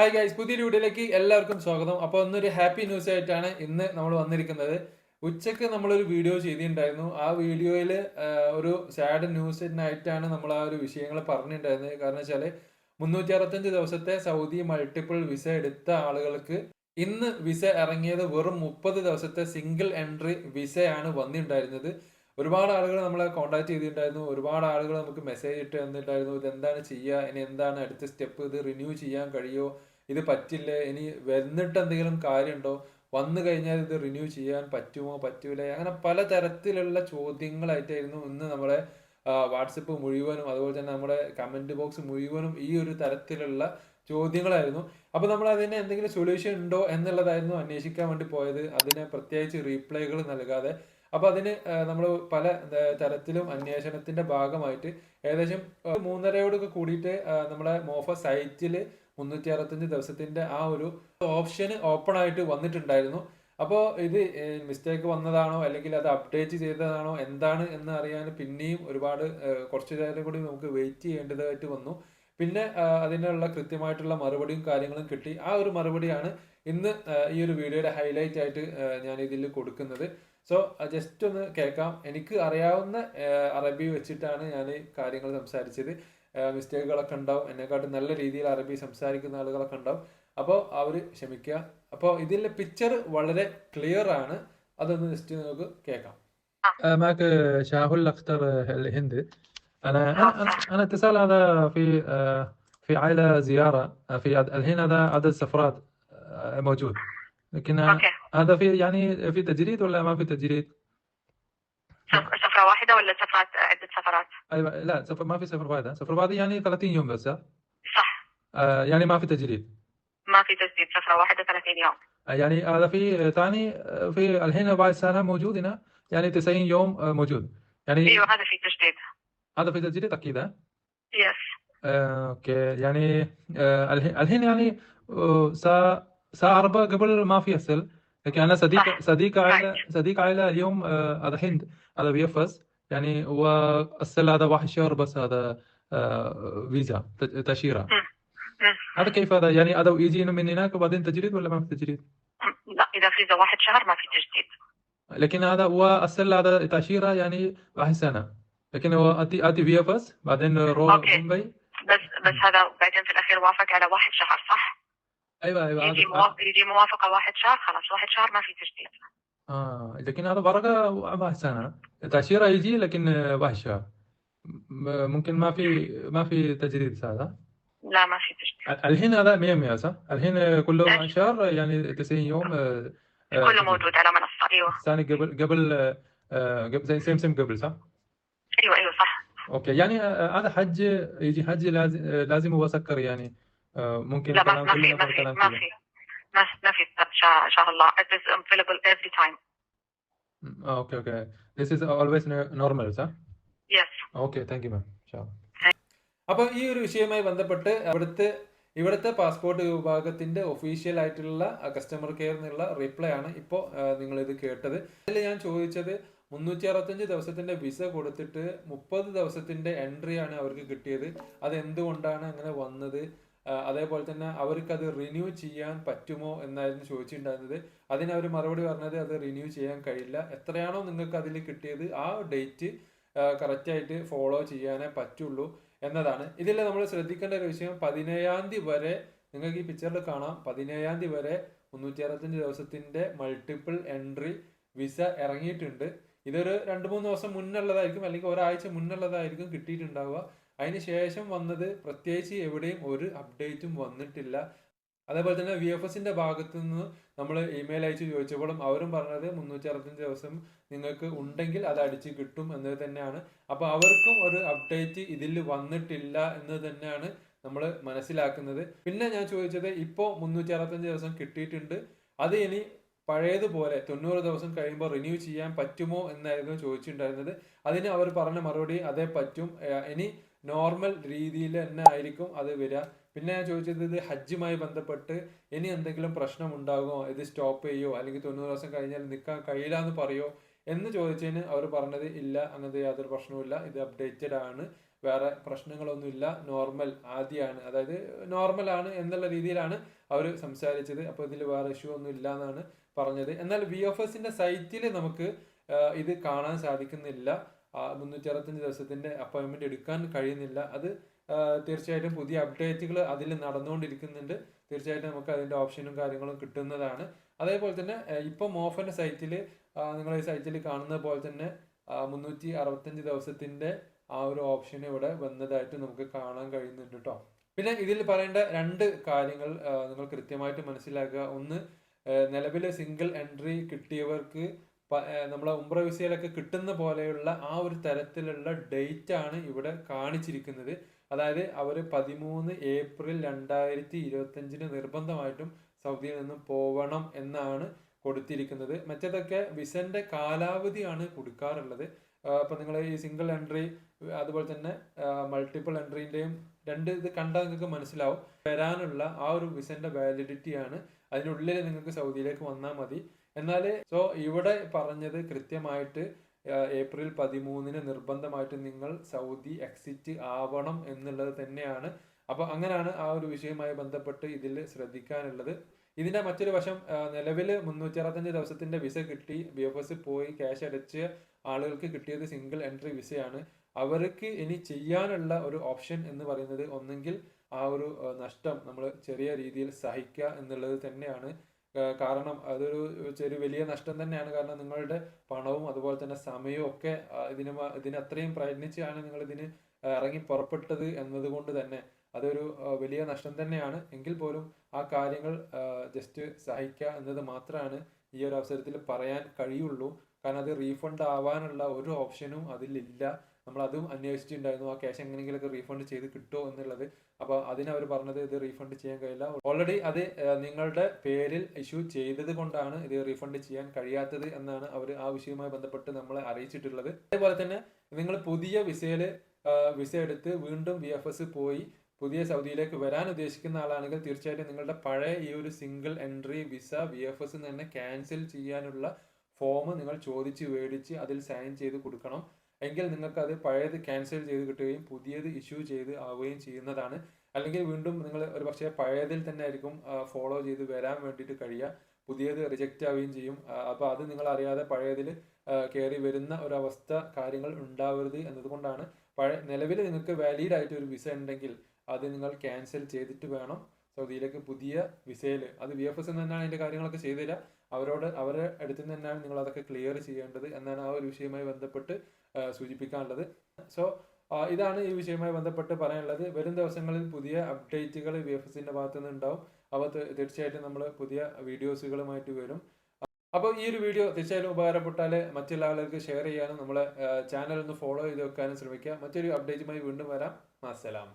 Hi guys പുതിയ വീഡിയോയിലേക്ക് എല്ലാവർക്കും സ്വാഗതം. അപ്പോൾ ഒന്നൊരു ഹാപ്പി ന്യൂസ് ആയിട്ടാണ് ഇന്ന് നമ്മൾ വന്നിരിക്കുന്നത്. ഉച്ചയ്ക്ക് നമ്മളൊരു വീഡിയോ ചെയ്തിട്ടുണ്ടായിരുന്നു. ആ വീഡിയോയിൽ ഒരു സാഡ് ന്യൂസിനായിട്ടാണ് നമ്മൾ ആ ഒരു വിഷയങ്ങൾ പറഞ്ഞിട്ടുണ്ടായിരുന്നത്. കാരണം വെച്ചാൽ മുന്നൂറ്റി അറുപത്തഞ്ച് ദിവസത്തെ സൗദി മൾട്ടിപ്പിൾ വിസ എടുത്ത ആളുകൾക്ക് ഇന്ന് വിസ ഇറങ്ങിയത് വെറും മുപ്പത് ദിവസത്തെ സിംഗിൾ എൻട്രി വിസയാണ് വന്നിട്ടുണ്ടായിരുന്നത്. ഒരുപാട് ആളുകൾ നമ്മളെ കോൺടാക്ട് ചെയ്തിട്ടുണ്ടായിരുന്നു. ഒരുപാട് ആളുകൾ നമുക്ക് മെസ്സേജ് ഇട്ട് തന്നിട്ടുണ്ടായിരുന്നു. ഇത് എന്താണ് ചെയ്യുക? ഇനി എന്താണ് അടുത്ത സ്റ്റെപ്പ് ഇത് റിന്യൂ ചെയ്യാൻ കഴിയുമോ? ഇത് പറ്റില്ലേ? ഇനി വന്നിട്ട് എന്തെങ്കിലും കാര്യമുണ്ടോ? വന്നു കഴിഞ്ഞാൽ ഇത് റിന്യൂ ചെയ്യാൻ പറ്റുമോ? പറ്റൂലേ? അങ്ങനെ പല തരത്തിലുള്ള ചോദ്യങ്ങളായിട്ടായിരുന്നു ഇന്ന് നമ്മളെ വാട്സപ്പ് മുഴുവനും അതുപോലെ തന്നെ നമ്മുടെ കമന്റ് ബോക്സ് മുഴുവനും ഈ ഒരു തരത്തിലുള്ള ചോദ്യങ്ങളായിരുന്നു. അപ്പോൾ നമ്മൾ അതിന് എന്തെങ്കിലും സൊല്യൂഷൻ ഉണ്ടോ എന്നുള്ളതായിരുന്നു അന്വേഷിക്കാൻ വേണ്ടി പോയത്. അതിന് പ്രത്യേകിച്ച് റീപ്ലൈകൾ നൽകാതെ. അപ്പോൾ അതിന് നമ്മൾ പല തരത്തിലും അന്വേഷണത്തിന്റെ ഭാഗമായിട്ട് ഏകദേശം മൂന്നരയോടൊക്കെ കൂടിയിട്ട് നമ്മുടെ മോഫ സൈറ്റിൽ മുന്നൂറ്റി അറുപത്തഞ്ച് ദിവസത്തിന്റെ ആ ഒരു ഓപ്ഷൻ ഓപ്പൺ ആയിട്ട് വന്നിട്ടുണ്ടായിരുന്നു. അപ്പോൾ ഇത് മിസ്റ്റേക്ക് വന്നതാണോ? അല്ലെങ്കിൽ അത് അപ്ഡേറ്റ് ചെയ്തതാണോ? എന്താണ് എന്ന് അറിയാൻ പിന്നെയും ഒരുപാട് കുറച്ചു നേരം കൂടി നമുക്ക് വെയിറ്റ് ചെയ്യേണ്ടതായിട്ട് വന്നു. പിന്നെ അതിനുള്ള കൃത്യമായിട്ടുള്ള മറുപടിയും കാര്യങ്ങളും കിട്ടി. ആ ഒരു മറുപടിയാണ് ഇന്ന് ഈ ഒരു വീഡിയോയുടെ ഹൈലൈറ്റ് ആയിട്ട് ഞാൻ ഇതിൽ കൊടുക്കുന്നത്. സോ ജസ്റ്റ് ഒന്ന് കേൾക്കാം. എനിക്ക് അറിയാവുന്ന അറബി വെച്ചിട്ടാണ് ഞാൻ കാര്യങ്ങൾ സംസാരിച്ചത്. മിസ്റ്റേക്കുകളൊക്കെ ഉണ്ടാവും എന്നെക്കാട്ടും നല്ല രീതിയിൽ അറബി സംസാരിക്കുന്ന ആളുകളൊക്കെ ഉണ്ടാവും അപ്പോൾ അവർ ക്ഷമിക്കുക അപ്പോൾ ഇതിലെ പിക്ചർ വളരെ ക്ലിയർ ആണ് അതൊന്ന് ജസ്റ്റ് നമുക്ക് കേൾക്കാം آه، معك شاهل أختار الهند أنا أنا أنا أنا اتصال هذا في آه، في عائلة زيارة آه، في عد- الحين هذا عدد سفرات آه، موجود لكن آه، اوكي هذا في يعني في تجريد ولا ما في تجريد؟ سف- سفرة واحدة ولا سفرات عدة سفرات؟ أيوة لا سفر ما في سفر واحد سفر واحد يعني 30 يوم بس؟ صح. آه، يعني ما في تجريد ما في تسديد سفرة واحدة 30 يوم. آه، يعني هذا في ثاني آه، في الحين بعد سنة موجود هنا يعني 90 يوم آه، موجود. يعني أيوه هذا في تجديد. هذا في تجريد أكيد ها؟ يس آه، أوكي. يعني آه، الحين يعني آه، ساعة ساعة أربعة قبل ما في أسل لكن أنا صديق. صديق عائلة Right. صديق عائلة اليوم آه، هذا هند هذا بيفس يعني هو أسل هذا واحد شهر بس هذا آه، فيزا ت- تأشيرة مم. هذا كيف هذا يعني هذا يجي من هناك وبعدين تجريد ولا ما في تجريد لا إذا فيزا واحد شهر ما في تجديد لكن هذا هو أسل هذا تأشيرة يعني واحد سنة لكن هو أتي أتي فيفس بعدين روح. مومباي بس بس هذا بعدين في الأخير وافق على واحد شهر صح؟ أيوه أيوه يجي هذا موافق يجي موافقة واحد شهر خلاص واحد شهر ما في تجديد آه لكن هذا ورقة واحد سنة. تأشيرة يجي لكن واحد شهر. م- ممكن ما في ما في تجديد هذا لا ما في تجديد الحين هذا 100 100 صح؟ الحين كله؟ واحد شهر يعني 90 يوم آه، آه، كله موجود على منصة أيوه. ثاني قبل قبل آه، قبل زي سيم سيم قبل صح؟ أيوه أيوه صح. أوكي يعني آه، هذا حج يجي حج لازم لازم هو سكر يعني. ممكن لا ما كلام ما في كلنا ما في في كلام ما كذا في ما ما في إن شاء إن شاء الله it is available every time آه، اوكي اوكي this is always normal صح؟ yes اوكي ثانك يو مام ان شاء الله അപ്പോൾ ഈ ഒരു വിഷയവുമായി ബന്ധപ്പെട്ട് അവിടുത്തെ ഇവിടുത്തെ പാസ്പോർട്ട് വിഭാഗത്തിന്റെ ഒഫീഷ്യൽ ആയിട്ടുള്ള കസ്റ്റമർ കെയർ എന്നുള്ള റിപ്ലൈ ആണ് ഇപ്പോൾ നിങ്ങൾ ഇത് കേട്ടത് അതിൽ ഞാൻ ചോദിച്ചത് മുന്നൂറ്റി അറുപത്തഞ്ച് ദിവസത്തിന്റെ വിസ കൊടുത്തിട്ട് മുപ്പത് ദിവസത്തിന്റെ എൻട്രി ആണ് അവർക്ക് കിട്ടിയത് അത് എന്തുകൊണ്ടാണ് അങ്ങനെ വന്നത് ആ, അതേപോലെ തന്നെ അവർക്ക് അത് റിന്യൂ ചെയ്യാൻ പറ്റുമോ എന്നായിരുന്നു ചോദിച്ചിട്ടുണ്ടായിരുന്നത്. അതിന് അവർ മറുപടി പറഞ്ഞത് അത് റിന്യൂ ചെയ്യാൻ കഴിയില്ല. എത്രയാണോ നിങ്ങൾക്ക് അതിൽ കിട്ടിയത് ആ ഡേറ്റ് കറക്റ്റായിട്ട് ഫോളോ ചെയ്യാനേ പറ്റുള്ളൂ എന്നതാണ്. ഇതിൽ നമ്മൾ ശ്രദ്ധിക്കേണ്ട ഒരു വിഷയം പതിനേഴാം തീയതി വരെ നിങ്ങൾക്ക് ഈ പിക്ചറിൽ കാണാം. പതിനേഴാം തീയതി വരെ മുന്നൂറ്റി അറുപത്തഞ്ച് ദിവസത്തിന്റെ മൾട്ടിപ്പിൾ എൻട്രി വിസ ഇറങ്ങിയിട്ടുണ്ട്. ഇതൊരു രണ്ട് മൂന്ന് ദിവസം മുന്നുള്ളതായിരിക്കും അല്ലെങ്കിൽ ഒരാഴ്ച മുന്നുള്ളതായിരിക്കും കിട്ടിയിട്ടുണ്ടാവുക. അതിന് ശേഷം വന്നത് പ്രത്യേകിച്ച് എവിടെയും ഒരു അപ്ഡേറ്റും വന്നിട്ടില്ല. അതേപോലെ തന്നെ വി എഫ് എസിന്റെ ഭാഗത്തു നിന്ന് നമ്മൾ ഇമെയിൽ അയച്ച് ചോദിച്ചപ്പോഴും അവരും പറഞ്ഞത് മുന്നൂറ്റി അറുപത്തഞ്ച് ദിവസം നിങ്ങൾക്ക് ഉണ്ടെങ്കിൽ അത് അടിച്ച് കിട്ടും എന്നത് തന്നെയാണ്. അപ്പൊ അവർക്കും ഒരു അപ്ഡേറ്റ് ഇതിൽ വന്നിട്ടില്ല എന്ന് തന്നെയാണ് നമ്മൾ മനസ്സിലാക്കുന്നത്. പിന്നെ ഞാൻ ചോദിച്ചത് ഇപ്പോൾ മുന്നൂറ്റി അറുപത്തഞ്ച് ദിവസം കിട്ടിയിട്ടുണ്ട്. അത് ഇനി പഴയതുപോലെ തൊണ്ണൂറ് ദിവസം കഴിയുമ്പോൾ റിന്യൂ ചെയ്യാൻ പറ്റുമോ എന്നായിരുന്നു ചോദിച്ചിട്ടുണ്ടായിരുന്നത്. അതിന് അവർ പറഞ്ഞ മറുപടി അതേ പറ്റും. ഇനി നോർമൽ രീതിയിൽ തന്നെ ആയിരിക്കും അത് വരിക. പിന്നെ ഞാൻ ചോദിച്ചത് ഇത് ഹജ്ജുമായി ബന്ധപ്പെട്ട് ഇനി എന്തെങ്കിലും പ്രശ്നം ഉണ്ടാകുമോ? ഇത് സ്റ്റോപ്പ് ചെയ്യോ? അല്ലെങ്കിൽ തൊണ്ണൂറ് ദിവസം കഴിഞ്ഞാൽ നിൽക്കാൻ കഴിയില്ല എന്ന് പറയോ? എന്ന് ചോദിച്ചതിന് അവർ പറഞ്ഞത് ഇല്ല അങ്ങനത്തെ യാതൊരു പ്രശ്നവുമില്ല ഇത് അപ്ഡേറ്റഡ് ആണ്. വേറെ പ്രശ്നങ്ങളൊന്നുമില്ല നോർമൽ ആദ്യമാണ്. അതായത് നോർമൽ ആണ് എന്നുള്ള രീതിയിലാണ് അവർ സംസാരിച്ചത്. അപ്പോൾ ഇതിൽ വേറെ ഇഷ്യൂ ഒന്നും ഇല്ല എന്നാണ് പറഞ്ഞത്. എന്നാൽ വി എഫ് എസിന്റെ സൈറ്റിൽ നമുക്ക് ഇത് കാണാൻ സാധിക്കുന്നില്ല. മുന്നൂറ്റി അറുപത്തഞ്ച് ദിവസത്തിന്റെ അപ്പോയിന്റ്മെന്റ് എടുക്കാൻ കഴിയുന്നില്ല. അത് തീർച്ചയായിട്ടും പുതിയ അപ്ഡേറ്റുകൾ അതിൽ നടന്നുകൊണ്ടിരിക്കുന്നുണ്ട്. തീർച്ചയായിട്ടും നമുക്ക് അതിന്റെ ഓപ്ഷനും കാര്യങ്ങളും കിട്ടുന്നതാണ്. അതേപോലെ തന്നെ ഇപ്പം മോഫന്റെ സൈറ്റിൽ നിങ്ങൾ ഈ സൈറ്റിൽ കാണുന്ന പോലെ തന്നെ മുന്നൂറ്റി അറുപത്തഞ്ച് ദിവസത്തിന്റെ ആ ഒരു ഓപ്ഷൻ ഇവിടെ വന്നതായിട്ട് നമുക്ക് കാണാൻ കഴിയുന്നുണ്ട് കേട്ടോ പിന്നെ ഇതിൽ പറയേണ്ട രണ്ട് കാര്യങ്ങൾ നിങ്ങൾ കൃത്യമായിട്ട് മനസ്സിലാക്കുക. ഒന്ന് നിലവിലെ സിംഗിൾ എൻട്രി കിട്ടിയവർക്ക് നമ്മളെ ഉംറ വിസയിലൊക്കെ കിട്ടുന്ന പോലെയുള്ള ആ ഒരു തരത്തിലുള്ള ഡേറ്റ് ആണ് ഇവിടെ കാണിച്ചിരിക്കുന്നത്. അതായത് അവർ പതിമൂന്ന് ഏപ്രിൽ രണ്ടായിരത്തി ഇരുപത്തഞ്ചിന് നിർബന്ധമായിട്ടും സൗദിയിൽ നിന്ന് പോവണം എന്നാണ് കൊടുത്തിരിക്കുന്നത്. മറ്റേതൊക്കെ വിസന്റെ കാലാവധിയാണ് കൊടുക്കാറുള്ളത്. അപ്പൊ നിങ്ങൾ ഈ സിംഗിൾ എൻട്രി അതുപോലെ തന്നെ മൾട്ടിപ്പിൾ എൻട്രീന്റെയും രണ്ട് ഇത് കണ്ടാൽ നിങ്ങൾക്ക് മനസ്സിലാവും. വരാനുള്ള ആ ഒരു വിസന്റെ വാലിഡിറ്റി ആണ്. അതിനുള്ളിൽ നിങ്ങൾക്ക് സൗദിയിലേക്ക് വന്നാൽ മതി. എന്നാൽ സോ ഇവിടെ പറഞ്ഞത് കൃത്യമായിട്ട് ഏപ്രിൽ പതിമൂന്നിന് നിർബന്ധമായിട്ട് നിങ്ങൾ സൗദി എക്സിറ്റ് ആവണം എന്നുള്ളത് തന്നെയാണ്. അപ്പോൾ അങ്ങനെയാണ് ആ ഒരു വിഷയവുമായി ബന്ധപ്പെട്ട് ഇതിൽ ശ്രദ്ധിക്കാനുള്ളത്. ഇതിന്റെ മറ്റൊരു വശം നിലവിൽ മുന്നൂറ്റി അറുപത്തഞ്ച് ദിവസത്തിന്റെ വിസ കിട്ടി. ബി എഫ് എസ് പോയി ക്യാഷ് അടച്ച് ആളുകൾക്ക് കിട്ടിയത് സിംഗിൾ എൻട്രി വിസയാണ്. അവർക്ക് ഇനി ചെയ്യാനുള്ള ഒരു ഓപ്ഷൻ എന്ന് പറയുന്നത് ഒന്നെങ്കിൽ ആ ഒരു നഷ്ടം നമ്മൾ ചെറിയ രീതിയിൽ സഹിക്കുക എന്നുള്ളത് തന്നെയാണ്. കാരണം അതൊരു ചെറിയ വലിയ നഷ്ടം തന്നെയാണ്. കാരണം നിങ്ങളുടെ പണവും അതുപോലെ തന്നെ സമയവും ഒക്കെ ഇതിന് ഇതിന് അത്രയും പ്രയത്നിച്ചാണ് നിങ്ങൾ ഇതിന് ഇറങ്ങി പുറപ്പെട്ടത് എന്നതുകൊണ്ട് തന്നെ അതൊരു വലിയ നഷ്ടം തന്നെയാണ്. എങ്കിൽ പോലും ആ കാര്യങ്ങൾ ജസ്റ്റ് സഹിക്കുക എന്നത് മാത്രമാണ് ഈ ഒരു അവസരത്തിൽ പറയാൻ കഴിയുള്ളൂ. കാരണം അത് റീഫണ്ട് ആവാനുള്ള ഒരു ഓപ്ഷനും അതിലില്ല. നമ്മൾ അതും അന്വേഷിച്ചിട്ടുണ്ടായിരുന്നു ആ ക്യാഷ് എങ്ങനെയെങ്കിലൊക്കെ റീഫണ്ട് ചെയ്ത് കിട്ടുമോ എന്നുള്ളത്. അപ്പോൾ അതിന് അവർ പറഞ്ഞത് ഇത് റീഫണ്ട് ചെയ്യാൻ കഴിയില്ല. ഓൾറെഡി അത് നിങ്ങളുടെ പേരിൽ ഇഷ്യൂ ചെയ്തത് കൊണ്ടാണ് ഇത് റീഫണ്ട് ചെയ്യാൻ കഴിയാത്തത് എന്നാണ് അവർ ആ വിഷയവുമായി ബന്ധപ്പെട്ട് നമ്മളെ അറിയിച്ചിട്ടുള്ളത്. അതേപോലെ തന്നെ നിങ്ങൾ പുതിയ വിസയിൽ വിസ എടുത്ത് വീണ്ടും വി എഫ് എസ് പോയി പുതിയ സൗദിയിലേക്ക് വരാൻ ഉദ്ദേശിക്കുന്ന ആളാണെങ്കിൽ തീർച്ചയായിട്ടും നിങ്ങളുടെ പഴയ ഈ ഒരു single entry visa V F S തന്നെ ക്യാൻസൽ ചെയ്യാനുള്ള ഫോം നിങ്ങൾ ചോദിച്ച് മേടിച്ച് അതിൽ സൈൻ ചെയ്ത് കൊടുക്കണം. എങ്കിൽ നിങ്ങൾക്ക് അത് പഴയത് ക്യാൻസൽ ചെയ്ത് കിട്ടുകയും പുതിയത് ഇഷ്യൂ ചെയ്ത് ആവുകയും ചെയ്യുന്നതാണ്. അല്ലെങ്കിൽ വീണ്ടും നിങ്ങൾ ഒരു പക്ഷേ പഴയതിൽ തന്നെ ആയിരിക്കും ഫോളോ ചെയ്ത് വരാൻ വേണ്ടിയിട്ട് കഴിയുക. പുതിയത് റിജക്റ്റ് ആവുകയും ചെയ്യും. അപ്പോൾ അത് നിങ്ങൾ അറിയാതെ പഴയതിൽ കയറി വരുന്ന ഒരവസ്ഥ കാര്യങ്ങൾ ഉണ്ടാവരുത് എന്നതുകൊണ്ടാണ്. പഴയ നിലവിൽ നിങ്ങൾക്ക് വാലിഡ് ആയിട്ട് ഒരു വിസ ഉണ്ടെങ്കിൽ അത് നിങ്ങൾ ക്യാൻസൽ ചെയ്തിട്ട് വേണം സൗദിയിലേക്ക് പുതിയ വിസയിൽ അത് വി എഫ് എസ് തന്നെയാണ് അതിന്റെ കാര്യങ്ങളൊക്കെ ചെയ്തു തരിക അവരോട് അവരുടെ അടുത്ത് തന്നെയാണ് നിങ്ങൾ അതൊക്കെ ക്ലിയർ ചെയ്യേണ്ടത് എന്നാണ് ആ ഒരു വിഷയവുമായി ബന്ധപ്പെട്ട് സൂചിപ്പിക്കാനുള്ളത്. സോ ഇതാണ് ഈ വിഷയവുമായി ബന്ധപ്പെട്ട് പറയാനുള്ളത്. വരും ദിവസങ്ങളിൽ പുതിയ അപ്ഡേറ്റുകൾ വി എഫ് എസിന്റെ ഭാഗത്തു നിന്ന് ഉണ്ടാവും അവ തീർച്ചയായിട്ടും നമ്മൾ പുതിയ വീഡിയോസുകളുമായിട്ട് വരും. അപ്പോൾ ഈ ഒരു വീഡിയോ തീർച്ചയായും ഉപകാരപ്പെട്ടാൽ മറ്റുള്ള ആളുകൾക്ക് ഷെയർ ചെയ്യാനും നമ്മളെ ചാനൽ ഒന്ന് ഫോളോ ചെയ്ത് വെക്കാനും ശ്രമിക്കുക. മറ്റൊരു അപ്ഡേറ്റുമായി വീണ്ടും വരാം. അസ്സലാം